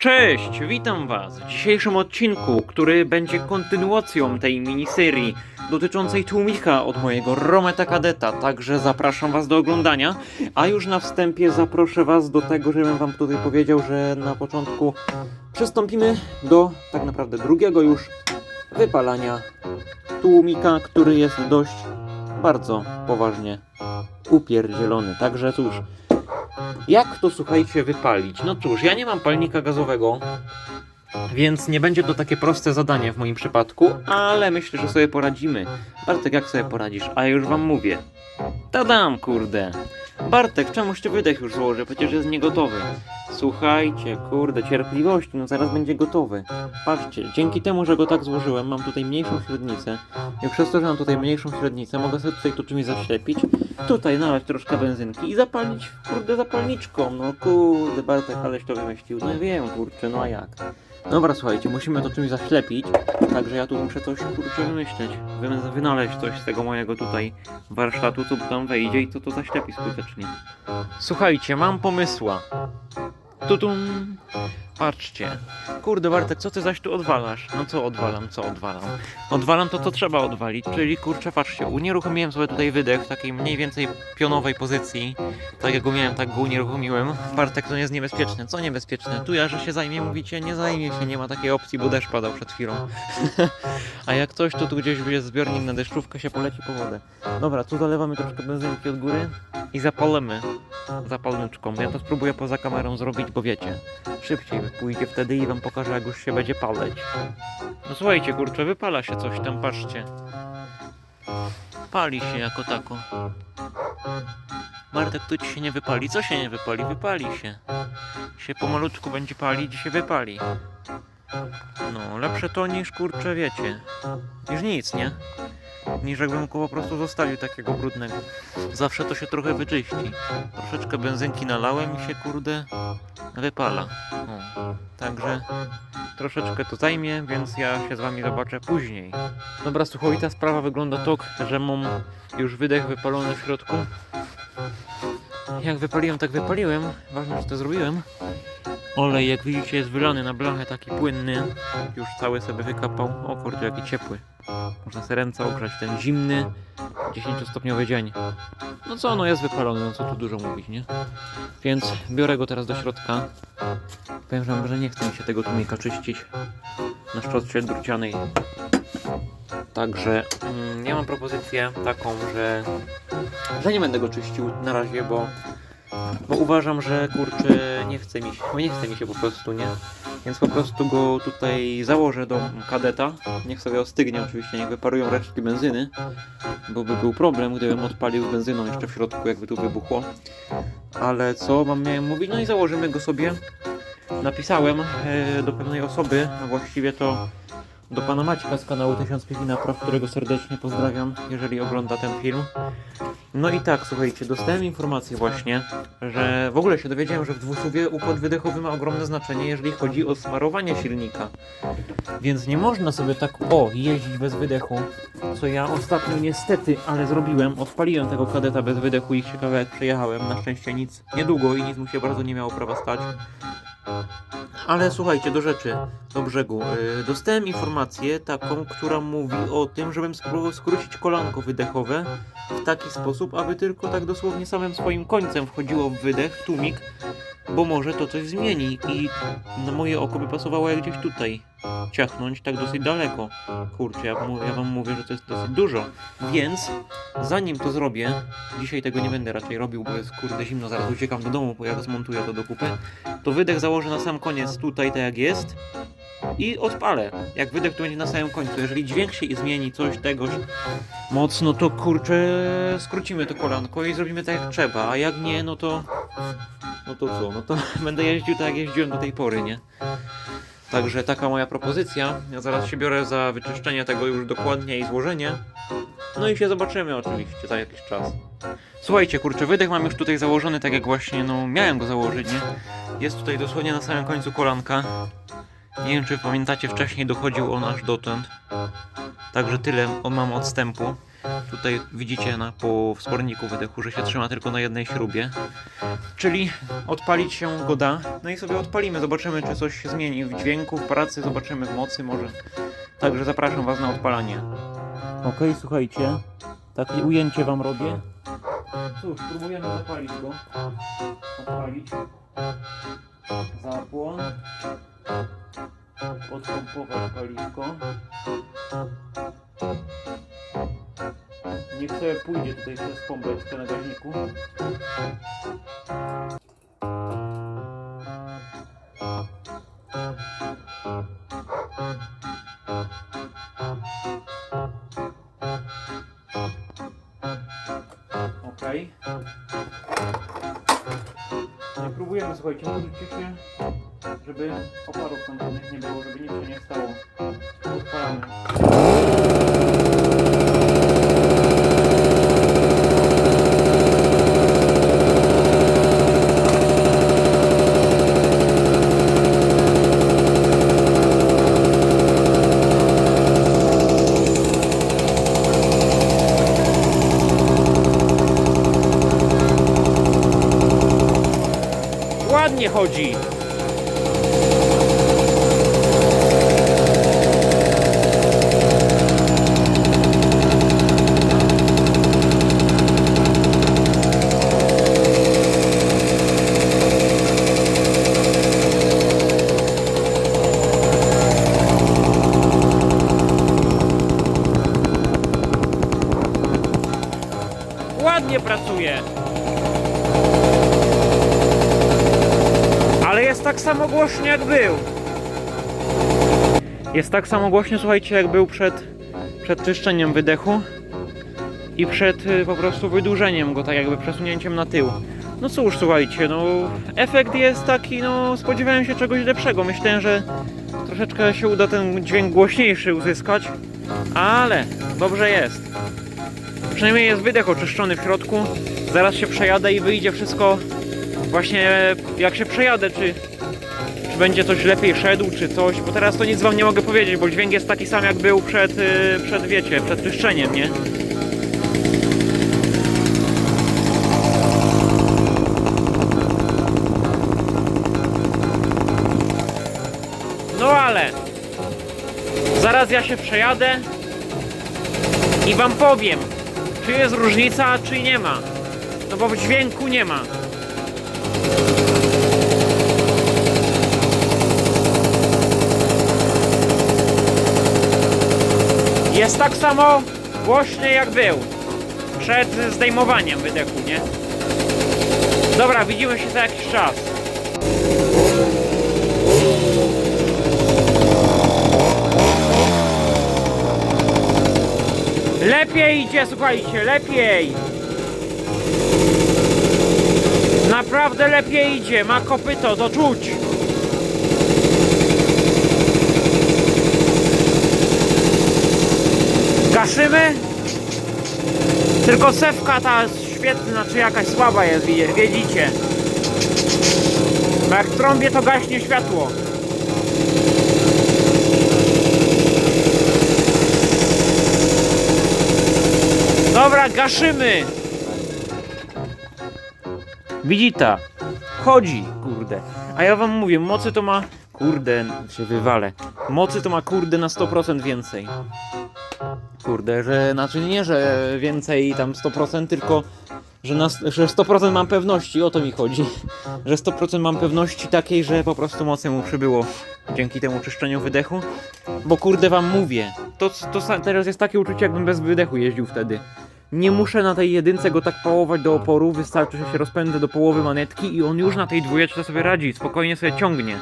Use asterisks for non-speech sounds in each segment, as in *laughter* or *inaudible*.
Cześć, witam Was w dzisiejszym odcinku, który będzie kontynuacją tej miniserii dotyczącej tłumika od mojego Rometa Kadeta, także zapraszam Was do oglądania, a już na wstępie zaproszę Was do tego, żebym Wam tutaj powiedział, że na początku przystąpimy do tak naprawdę drugiego już wypalania tłumika, który jest dość bardzo poważnie upierdzielony, także cóż, jak to słuchajcie wypalić? No cóż, ja nie mam palnika gazowego, więc nie będzie to takie proste zadanie w moim przypadku, ale myślę, że sobie poradzimy. Bartek, jak sobie poradzisz? A już wam mówię. Tadam, kurde. Bartek, czemuś ty wydech już złożę? Przecież jest niegotowy. Słuchajcie, kurde, cierpliwości, no zaraz będzie gotowy. Patrzcie, dzięki temu, że go tak złożyłem, mam tutaj mniejszą średnicę. I przez to, że mam tutaj mniejszą średnicę, mogę sobie tutaj to czymś zaślepić. Tutaj nalać troszkę benzynki i zapalić, kurde, zapalniczką. No kurde, Bartek, aleś to wymyślił. No wiem, kurczę, no a jak? Dobra, słuchajcie, musimy to czymś zaślepić, także ja tu muszę coś, kurczę, wymyśleć. Wy- Wynaleźć coś z tego mojego tutaj warsztatu, co tam wejdzie i co to zaślepi skutecznie. Słuchajcie, mam pomysła. Tutum. Patrzcie. Kurde Bartek, co ty zaś tu odwalasz? No co odwalam, co odwalam? Odwalam to, co trzeba odwalić, czyli kurczę, patrzcie, unieruchomiłem sobie tutaj wydech w takiej mniej więcej pionowej pozycji. Tak jak go miałem, tak go unieruchomiłem. Bartek, to nie jest niebezpieczne. Co niebezpieczne? Tu ja, że się zajmie, mówicie, nie zajmie się, nie ma takiej opcji, bo deszcz padał przed chwilą. *laughs* A jak ktoś, to tu gdzieś jest zbiornik na deszczówkę, się poleci po wodę. Dobra, tu zalewamy troszkę benzynki od góry i zapalemy zapalniczką. Ja to spróbuję poza kamerą zrobić, bo wiecie, szybciej pójdzie wtedy i wam pokażę, jak już się będzie paleć. No słuchajcie, kurczę, wypala się coś tam, patrzcie. Pali się jako tako. Bartek, tu ci się nie wypali. Co się nie wypali? Wypali się. Się pomalutku będzie palić się wypali. No, lepsze to niż, kurczę, wiecie, niż nic, nie? Niż jakbym go po prostu zostawił takiego brudnego. Zawsze to się trochę wyczyści. Troszeczkę benzynki nalałem i się, kurde, wypala. O, także troszeczkę to zajmie, więc ja się z wami zobaczę później. Dobra, słuchajta sprawa wygląda tak, że mam już wydech wypalony w środku. Jak wypaliłem, tak wypaliłem. Ważne, że to zrobiłem. Olej, jak widzicie, jest wylany na blachę, taki płynny. Już cały sobie wykapał. O kurde, jaki ciepły. Można sobie ręce ogrzać. Ten zimny, 10-stopniowy dzień. No co, no jest wypalony, no co tu dużo mówić, nie? Więc biorę go teraz do środka. Powiem wam, że nie chce mi się tego tłumika czyścić na szczotce drucianej. Także mm, ja mam propozycję taką, że, że nie będę go czyścił na razie, bo, bo uważam, że kurczę nie chce mi się, nie chce mi się po prostu, nie? Więc po prostu go tutaj założę do kadeta. Niech sobie ostygnie oczywiście, niech wyparują resztki benzyny, bo by był problem, gdybym odpalił benzyną jeszcze w środku, jakby tu wybuchło. Ale co wam miałem mówić? No i założymy go sobie. Napisałem e, do pewnej osoby, a właściwie to do pana Maćka z kanału 1000 Piwi którego serdecznie pozdrawiam, jeżeli ogląda ten film. No i tak, słuchajcie, dostałem informację właśnie, że w ogóle się dowiedziałem, że w dwusuwie układ wydechowy ma ogromne znaczenie, jeżeli chodzi o smarowanie silnika. Więc nie można sobie tak, o, jeździć bez wydechu, co ja ostatnio niestety, ale zrobiłem. Odpaliłem tego kadeta bez wydechu i się kawałek przejechałem. Na szczęście nic, niedługo i nic mu się bardzo nie miało prawa stać. Ale słuchajcie, do rzeczy, do brzegu. Yy, dostałem informację taką, która mówi o tym, żebym spróbował skrócić kolanko wydechowe w taki sposób, aby tylko tak dosłownie samym swoim końcem wchodziło w wydech, w tłumik, bo może to coś zmieni i na moje oko by pasowało jak gdzieś tutaj ciachnąć tak dosyć daleko. Kurczę, ja, ja wam mówię, że to jest dosyć dużo. Więc zanim to zrobię, dzisiaj tego nie będę raczej robił, bo jest kurde zimno, zaraz uciekam do domu, bo jak zmontuję to do kupy, to wydech założę na sam koniec tutaj, tak jak jest i odpalę. Jak wydech to będzie na samym końcu. Jeżeli dźwięk się zmieni, coś tegoś mocno, to kurczę, skrócimy to kolanko i zrobimy tak jak trzeba, a jak nie, no to no to co, no to *laughs* będę jeździł tak jak jeździłem do tej pory, nie? Także taka moja propozycja. Ja zaraz się biorę za wyczyszczenie tego już dokładnie i złożenie. No i się zobaczymy oczywiście za jakiś czas. Słuchajcie, kurczę, wydech mam już tutaj założony tak jak właśnie, no miałem go założyć, nie? Jest tutaj dosłownie na samym końcu kolanka. Nie wiem, czy pamiętacie, wcześniej dochodził on aż dotąd. Także tyle on mam odstępu. Tutaj widzicie na, po wsporniku wydechu, że się trzyma tylko na jednej śrubie. Czyli odpalić się go da. No i sobie odpalimy, zobaczymy czy coś się zmieni w dźwięku, w pracy, zobaczymy w mocy może. Także zapraszam Was na odpalanie. Okej, słuchajcie. Takie ujęcie Wam robię. Cóż, próbujemy zapalić go. Odpalić. Zapłon. Odpompować paliwko. Niech sobie pójdzie tutaj przez pompeczkę na gaźniku. Okej. Okay. Próbujemy, słuchajcie, modlcie się, żeby oparów końcowych nie było, żeby nic się nie stało. Odpalamy. Ładnie chodzi. Ładnie pracuje. Ale jest tak samo głośny jak był. Jest tak samo głośny, słuchajcie, jak był przed, przed czyszczeniem wydechu i przed y, po prostu wydłużeniem go, tak jakby przesunięciem na tył. No cóż, słuchajcie, no efekt jest taki, no spodziewałem się czegoś lepszego. Myślałem, że troszeczkę się uda ten dźwięk głośniejszy uzyskać, ale dobrze jest. Przynajmniej jest wydech oczyszczony w środku. Zaraz się przejadę i wyjdzie wszystko właśnie jak się przejadę, czy, będzie coś lepiej szedł, czy coś, bo teraz to nic wam nie mogę powiedzieć, bo dźwięk jest taki sam jak był przed, y, przed wiecie, przed czyszczeniem, nie? No ale zaraz ja się przejadę i wam powiem, czy jest różnica, czy nie ma. No bo w dźwięku nie ma. Jest tak samo głośny jak był przed zdejmowaniem wydechu, nie? Dobra, widzimy się za jakiś czas. Lepiej idzie, słuchajcie, lepiej! Naprawdę lepiej idzie, ma kopyto, to czuć! Gaszymy? Tylko sewka ta świetna, czy jakaś słaba jest, wiedzicie. Bo jak trąbię, to gaśnie światło. Dobra, gaszymy! Widzita. Chodzi, kurde. A ja wam mówię, mocy to ma... Kurde, się wywalę. Mocy to ma kurde na 100% więcej. Kurde, że znaczy nie, że więcej tam 100%, tylko że, na, że 100% mam pewności, o to mi chodzi. Że 100% mam pewności takiej, że po prostu mocy mu przybyło dzięki temu czyszczeniu wydechu. Bo kurde wam mówię, to, to teraz jest takie uczucie, jakbym bez wydechu jeździł wtedy. Nie muszę na tej jedynce go tak pałować do oporu, wystarczy, że się rozpędzę do połowy manetki i on już na tej dwójeczce sobie radzi, spokojnie sobie ciągnie.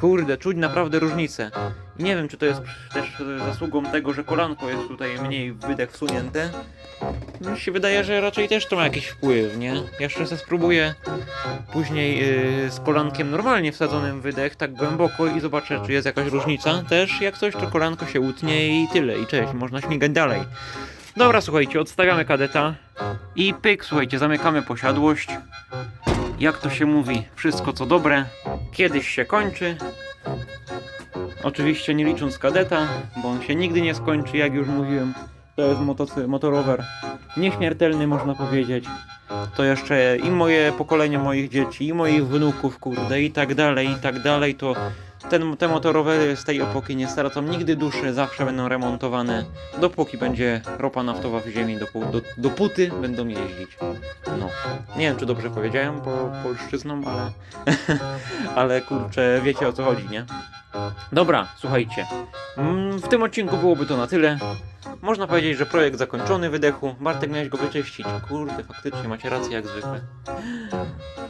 Kurde, czuć naprawdę różnicę. I nie wiem, czy to jest też e, zasługą tego, że kolanko jest tutaj mniej wydech wsunięte. Mi się wydaje, że raczej też to ma jakiś wpływ, nie? Jeszcze se spróbuję później yy, z kolankiem normalnie wsadzonym wydech, tak głęboko i zobaczę, czy jest jakaś różnica. Też jak coś, to kolanko się utnie i tyle, i cześć, można śmigać dalej. Dobra, słuchajcie, odstawiamy kadeta i pyk, słuchajcie, zamykamy posiadłość. Jak to się mówi, wszystko co dobre, kiedyś się kończy. Oczywiście nie licząc kadeta, bo on się nigdy nie skończy, jak już mówiłem. To jest motocy- motorower nieśmiertelny, można powiedzieć. To jeszcze i moje pokolenie moich dzieci, i moich wnuków, kurde, i tak dalej, i tak dalej, to ten, te motorowery z tej epoki nie stracą nigdy duszy, zawsze będą remontowane, dopóki będzie ropa naftowa w ziemi, dopó- do, dopóty będą jeździć. No, nie wiem, czy dobrze powiedziałem po polszczyzną, ale, *laughs* ale kurczę, wiecie o co chodzi, nie? Dobra, słuchajcie, mm, w tym odcinku byłoby to na tyle. Można powiedzieć, że projekt zakończony wydechu. Bartek miałeś go wyczyścić. Kurde, faktycznie macie rację jak zwykle.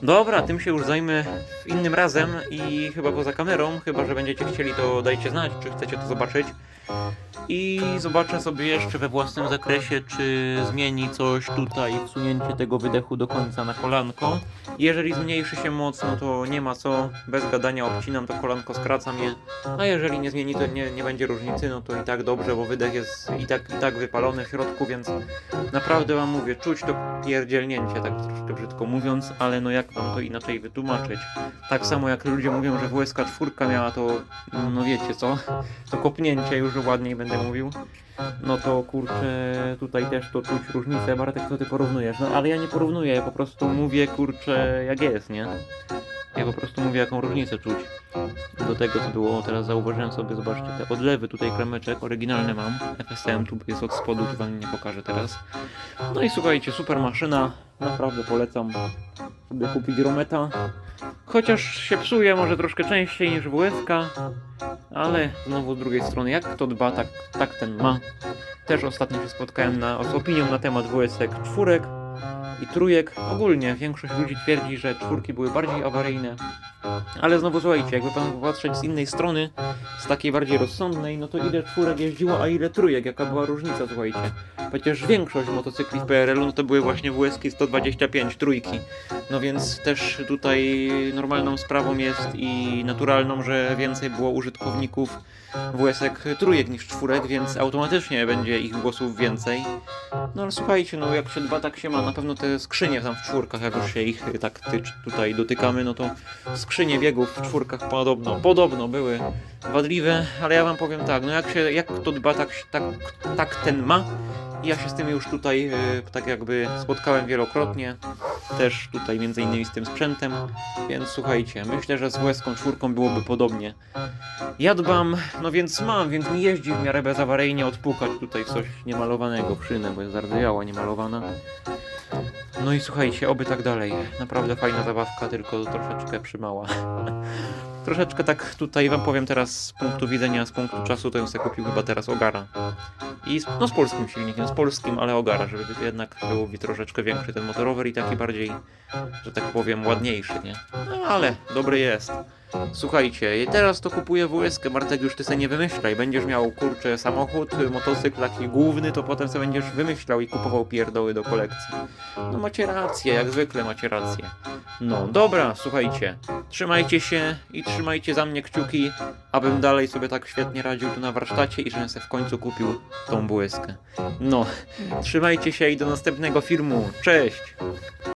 Dobra, tym się już zajmę innym razem i chyba poza kamerą, chyba że będziecie chcieli to dajcie znać, czy chcecie to zobaczyć. I zobaczę sobie jeszcze we własnym zakresie, czy zmieni coś tutaj wsunięcie tego wydechu do końca na kolanko. Jeżeli zmniejszy się moc, no to nie ma co, bez gadania obcinam to kolanko, skracam je. A jeżeli nie zmieni, to nie, nie będzie różnicy, no to i tak dobrze, bo wydech jest i tak, tak wypalony w środku, więc naprawdę wam mówię, czuć to pierdzielnięcie, tak troszkę brzydko mówiąc, ale no jak wam to inaczej wytłumaczyć? Tak samo jak ludzie mówią, że WSK czwórka miała to, no wiecie co, to kopnięcie, już ładniej będę mówił. No to kurczę, tutaj też to czuć różnicę. Bartek, co ty porównujesz? No ale ja nie porównuję, ja po prostu mówię kurczę jak jest, nie? Ja po prostu mówię jaką różnicę czuć do tego co było. Teraz zauważyłem sobie, zobaczcie, te odlewy tutaj klameczek, oryginalne mam. FSM tu jest od spodu, tu wam nie pokażę teraz. No i słuchajcie, super maszyna, naprawdę polecam sobie kupić Rometa. Chociaż się psuje może troszkę częściej niż WSK, ale znowu z drugiej strony, jak kto dba, tak, tak ten ma. Też ostatnio się spotkałem na, z opinią na temat WSK czwórek i trójek. Ogólnie większość ludzi twierdzi, że czwórki były bardziej awaryjne. Ale znowu słuchajcie, jakby pan popatrzeć z innej strony, z takiej bardziej rozsądnej, no to ile czwórek jeździło, a ile trójek, jaka była różnica, słuchajcie. Przecież większość motocykli w PRL-u no to były właśnie WSK 125 trójki. No więc też tutaj normalną sprawą jest i naturalną, że więcej było użytkowników WSek trójek niż czwórek, więc automatycznie będzie ich głosów więcej. No ale słuchajcie, no jak się dba, tak się ma. Na pewno te skrzynie tam w czwórkach, jak już się ich tak tutaj dotykamy, no to skrzynie biegów w czwórkach podobno, podobno były wadliwe, ale ja wam powiem tak, no jak się, jak kto dba, tak, tak, tak ten ma. Ja się z tym już tutaj e, tak jakby spotkałem wielokrotnie, też tutaj między innymi z tym sprzętem, więc słuchajcie, myślę, że z WS-ką czwórką byłoby podobnie. Ja dbam, no więc mam, więc mi jeździ w miarę bezawaryjnie odpukać tutaj coś niemalowanego w szynę, bo jest zardzewiała, niemalowana. No i słuchajcie, oby tak dalej. Naprawdę fajna zabawka, tylko troszeczkę przymała. *laughs* troszeczkę tak tutaj wam powiem teraz z punktu widzenia, z punktu czasu, to ją sobie kupił chyba teraz Ogara. I z, no z polskim silnikiem, z polskim, ale Ogara, żeby jednak był troszeczkę większy ten motorower i taki bardziej, że tak powiem, ładniejszy, nie? No ale dobry jest. Słuchajcie, teraz to kupuję WSK, Bartek już ty sobie nie wymyślaj, będziesz miał kurczę samochód, motocykl taki główny, to potem sobie będziesz wymyślał i kupował pierdoły do kolekcji. No macie rację, jak zwykle macie rację. No dobra, słuchajcie, trzymajcie się i trzymajcie za mnie kciuki, abym dalej sobie tak świetnie radził tu na warsztacie i żebym sobie w końcu kupił tą błyskę. No, trzymajcie się i do następnego filmu, cześć!